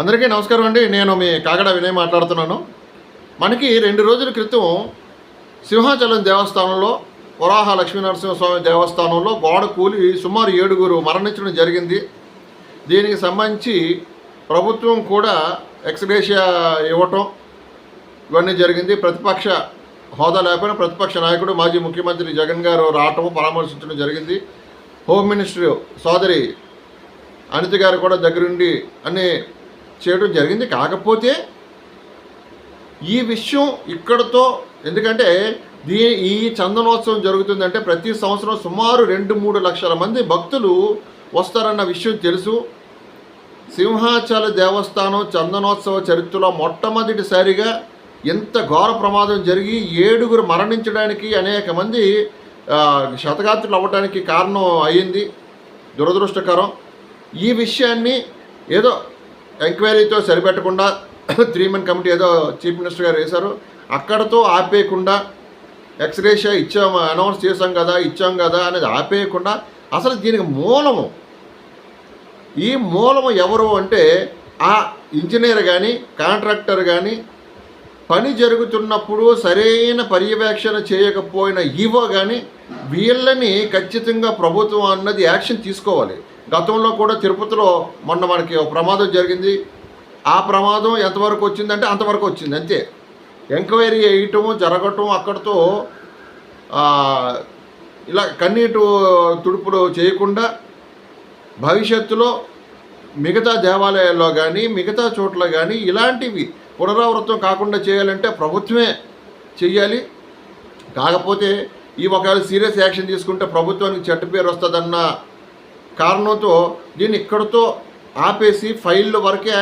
అందరికీ నమస్కారం అండి. నేను మీ కాగడ వినయ్ మాట్లాడుతున్నాను. మనకి రెండు రోజుల క్రితం సింహాచలం దేవస్థానంలో వరాహ లక్ష్మీనరసింహస్వామి దేవస్థానంలో గోడ కూలి సుమారు ఏడుగురు మరణించడం జరిగింది. దీనికి సంబంధించి ప్రభుత్వం కూడా ఎక్స్గ్రేషియా ఇవ్వటం ఇవన్నీ జరిగింది. ప్రతిపక్ష హోదా లేకపోయినా ప్రతిపక్ష నాయకుడు మాజీ ముఖ్యమంత్రి జగన్ గారు రావటం పరామర్శించడం జరిగింది. హోమ్ మినిస్టర్ సోదరి అనిత గారు కూడా దగ్గరుండి అన్ని చేయడం జరిగింది. కాకపోతే ఈ విషయం ఇక్కడతో ఎందుకంటే దీ ఈ చందనోత్సవం జరుగుతుందంటే ప్రతి సంవత్సరం సుమారు రెండు మూడు లక్షల మంది భక్తులు వస్తారన్న విషయం తెలుసు. సింహాచల దేవస్థానం చందనోత్సవ చరిత్రలో మొట్టమొదటిసారిగా ఎంత ఘోర ప్రమాదం జరిగి ఏడుగురు మరణించడానికి అనేక మంది శతగాత్రులు అవ్వడానికి కారణం అయ్యింది దురదృష్టకరం. ఈ విషయాన్ని ఏదో ఎంక్వైరీతో సరిపెట్టకుండా త్రీ మెన్ కమిటీ ఏదో చీఫ్ మినిస్టర్ గారు వేశారు. అక్కడతో ఆపేయకుండా ఎక్స్రేషియా ఇచ్చాము అనౌన్స్ చేసాం కదా ఇచ్చాం కదా అనేది ఆపేయకుండా అసలు దీనికి మూలము ఈ మూలము ఎవరు అంటే ఆ ఇంజనీర్ కానీ కాంట్రాక్టర్ కానీ పని జరుగుతున్నప్పుడు సరైన పర్యవేక్షణ చేయకపోయిన ఈవో కానీ వీళ్ళని ఖచ్చితంగా ప్రభుత్వం అన్నది యాక్షన్ తీసుకోవాలి. గతంలో కూడా తిరుపతిలో మొన్న మనకి ఒక ప్రమాదం జరిగింది. ఆ ప్రమాదం ఎంతవరకు వచ్చిందంటే అంతవరకు వచ్చింది. అంతే. ఎంక్వైరీ వేయటం జరగటం అక్కడితో ఇలా కన్నీటు తుడుపులు చేయకుండా భవిష్యత్తులో మిగతా దేవాలయాల్లో కానీ మిగతా చోట్ల కానీ ఇలాంటివి పునరావృతం కాకుండా చేయాలంటే ప్రభుత్వమే చెయ్యాలి. కాకపోతే ఈ ఒకవేళ సీరియస్ యాక్షన్ తీసుకుంటే ప్రభుత్వానికి చెట్టు పేరు వస్తుందన్న కారణంతో దీన్ని ఇక్కడితో ఆపేసి ఫైళ్ళ వరకే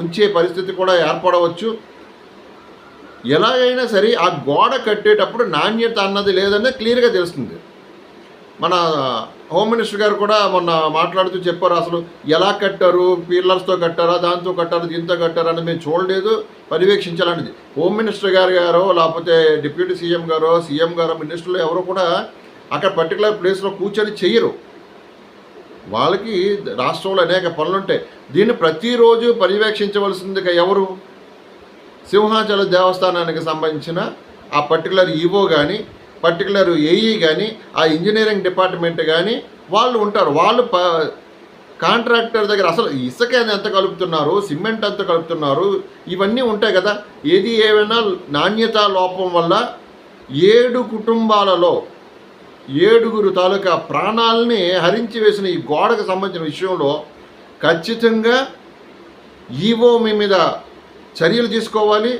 ఉంచే పరిస్థితి కూడా ఏర్పడవచ్చు. ఎలాగైనా సరే ఆ గోడ కట్టేటప్పుడు నాణ్యత అన్నది లేదనే క్లియర్గా తెలుస్తుంది. మన హోమ్ మినిస్టర్ గారు కూడా మొన్న మాట్లాడుతూ చెప్పారు అసలు ఎలా కట్టారు పీలర్స్తో కట్టారా దాంతో కట్టారు దీంతో కట్టారా అని మేము చూడలేదు పర్యవేక్షించాలనేది. హోమ్ మినిస్టర్ గారు గారో లేకపోతే డిప్యూటీ సీఎం గారో సీఎం గారో మినిస్టర్లు ఎవరు కూడా అక్కడ పర్టికులర్ ప్లేస్లో కూర్చొని చెయ్యరు. వాళ్ళకి రాష్ట్రంలో అనేక పనులు ఉంటాయి దీన్ని ప్రతిరోజు పర్యవేక్షించవలసిందిగా ఎవరు? సింహాచల దేవస్థానానికి సంబంధించిన ఆ పర్టికులర్ ఈవో కానీ పర్టికులర్ ఏఈ కానీ ఆ ఇంజనీరింగ్ డిపార్ట్మెంట్ కానీ వాళ్ళు ఉంటారు. వాళ్ళు ప కాంట్రాక్టర్ దగ్గర అసలు ఇసుక ఎంత కలుపుతున్నారు సిమెంట్ ఎంత కలుపుతున్నారు ఇవన్నీ ఉంటాయి కదా. ఏది ఏమైనా నాణ్యత లోపం వల్ల ఏడు కుటుంబాలలో ఏడుగురు తాలూకా ప్రాణాలని హరించి వేసిన ఈ గోడకు సంబంధించిన విషయంలో ఖచ్చితంగా ఈవో మీ మీద చర్యలు తీసుకోవాలి.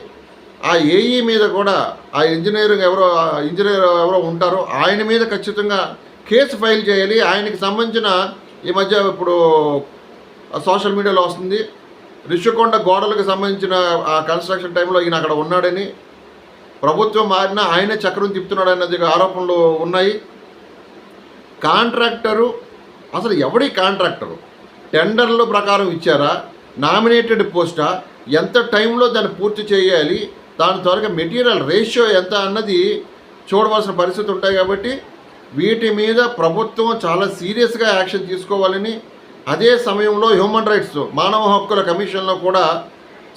ఆ ఏఈ మీద కూడా ఆ ఇంజనీరింగ్ ఎవరో ఇంజనీర్ ఎవరో ఉంటారో ఆయన మీద ఖచ్చితంగా కేసు ఫైల్ చేయాలి. ఆయనకి సంబంధించిన ఈ మధ్య ఇప్పుడు సోషల్ మీడియాలో వస్తుంది. రిషికొండ గోడలకు సంబంధించిన ఆ కన్స్ట్రక్షన్ టైంలో ఈయన అక్కడ ఉన్నాడని ప్రభుత్వం మారినా ఆయనే చక్రం తిప్పుతున్నాడు అన్నది ఆరోపణలు ఉన్నాయి. కాంట్రాక్టరు అసలు ఎవడి కాంట్రాక్టరు? టెండర్ల ప్రకారం ఇచ్చారా? నామినేటెడ్ పోస్టా? ఎంత టైంలో దాన్ని పూర్తి చేయాలి? దాని త్వరగా మెటీరియల్ రేషియో ఎంత అన్నది చూడవలసిన పరిస్థితి ఉంటాయి కాబట్టి వీటి మీద ప్రభుత్వం చాలా సీరియస్గా యాక్షన్ తీసుకోవాలని అదే సమయంలో హ్యూమన్ రైట్స్ మానవ హక్కుల కమిషన్లో కూడా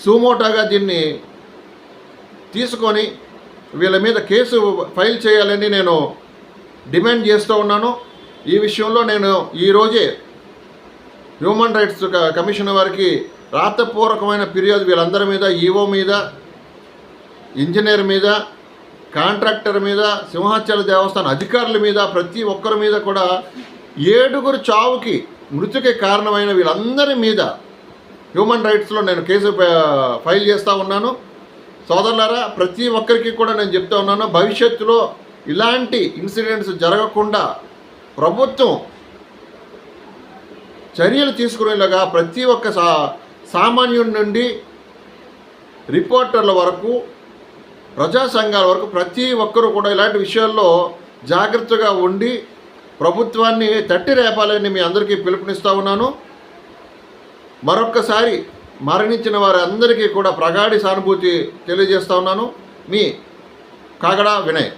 సుమోటాగా దీన్ని తీసుకొని వీళ్ళ మీద కేసు ఫైల్ చేయాలని నేను డిమాండ్ చేస్తూ ఉన్నాను. ఈ విషయంలో నేను ఈరోజే హ్యూమన్ రైట్స్ కమిషన్ వారికి రాతపూర్వకమైన ఫిర్యాదు వీళ్ళందరి మీద ఈవో మీద ఇంజనీర్ మీద కాంట్రాక్టర్ మీద సింహాచల దేవస్థానం అధికారుల మీద ప్రతి ఒక్కరి మీద కూడా ఏడుగురు చావుకి మృతికి కారణమైన వీళ్ళందరి మీద హ్యూమన్ రైట్స్లో నేను కేసు ఫైల్ చేస్తూ ఉన్నాను. సోదరులారా ప్రతి ఒక్కరికి కూడా నేను చెప్తా ఉన్నాను భవిష్యత్తులో ఇలాంటి ఇన్సిడెంట్స్ జరగకుండా ప్రభుత్వం చర్యలు తీసుకునేలాగా ప్రతి ఒక్క సా సామాన్యుడి నుండి రిపోర్టర్ల వరకు ప్రజా సంఘాల వరకు ప్రతి ఒక్కరూ కూడా ఇలాంటి విషయాల్లో జాగ్రత్తగా ఉండి ప్రభుత్వాన్ని తట్టి రేపాలని మీ అందరికీ పిలుపునిస్తూ ఉన్నాను. మరొక్కసారి మరణించిన వారందరికీ కూడా ప్రగాఢి సానుభూతి తెలియజేస్తా ఉన్నాను. మీ కాగడా వినయ్.